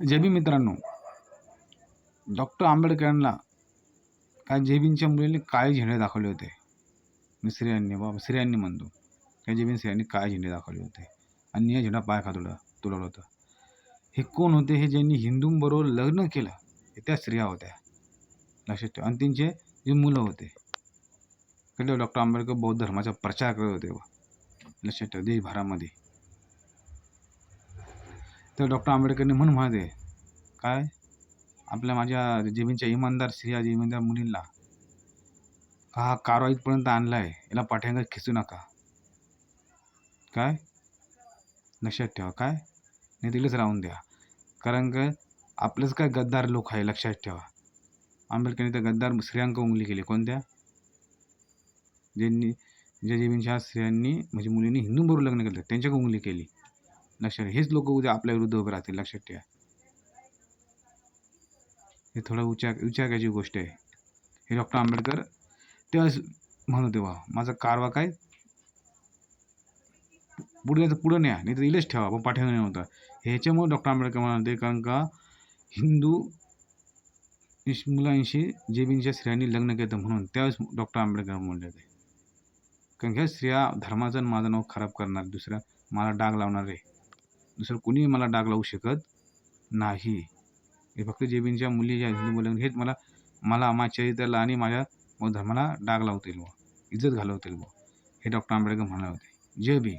JB मित्रांनो doctor आंबेडकरांना काय जेबींच्या मुलीने काळे झेंडे दाखवले होते. मी स्त्रियांनी बाबा स्त्रियांनी म्हणतो. त्या जेबीन स्त्रियांनी काळे झेंडे दाखवले होते. आणि या झेंडा पाय खात तुलवलं होतं. हे कोण होते? हे ज्यांनी हिंदूंबरोबर लग्न केलं हे त्या स्त्रिया होत्या. लक्षात ठेवा. आणि त्यांचे जे मुलं होते कळलं डॉक्टर आंबेडकर बौद्ध धर्माचा प्रचार करत होते. बा लक्षात ठेवा. देशभरामध्ये तर डॉक्टर आंबेडकरनी म्हणून म्हणाले काय? आपल्या माझ्या जमीनच्या इमानदार स्त्रिया इमानदार मुलींना हा कारवाईतपर्यंत आणला आहे याला पाठ्यांगा खेचू नका. काय? लक्षात ठेवा काय? नाही तिकडेच राहून द्या. कारण का आपलंच काय गद्दार लोक आहे लक्षात ठेवा. आंबेडकरने त्या गद्दार स्त्रियांक उंगली केली. कोणत्या? ज्यांनी ज्या जमीनच्या स्त्रियांनी म्हणजे मुलींनी हिंदूंबरोबर लग्न केलं त्यांच्या उंगली केली. लक्षात हेच लोक उद्या आपल्या विरुद्ध उभे राहतील लक्षात ठेवा. हे थोडं उच्चार विचार करायची गोष्ट आहे. हे डॉक्टर आंबेडकर तेव्हाच म्हणत तेव्हा माझा कारवा काय? पुढे जायचं पुढं न्या नाही तर इलेच ठेवा पण पाठीमागे नव्हता ह्याच्यामुळे डॉक्टर आंबेडकर म्हणाले कारण का हिंदू मुलांशी जेबींच्या स्त्रियांनी लग्न केलं म्हणून. त्यावेळेस डॉक्टर आंबेडकर म्हणले होते. कारण ह्या स्त्रिया धर्माचं माझं नाव खराब करणार दुसऱ्या मला डाग लावणार आहे. दुसरं कोणीही मला डाग लावू शकत नाही. हे फक्त जेबींच्या मुली ज्या हिंदू मुली हेच मला मला माझ्या चरित्राला आणि माझ्या धर्माला डाग लावतील व इज्जत घालवतील व हे डॉक्टर आंबेडकर म्हणाले होते. जय भीम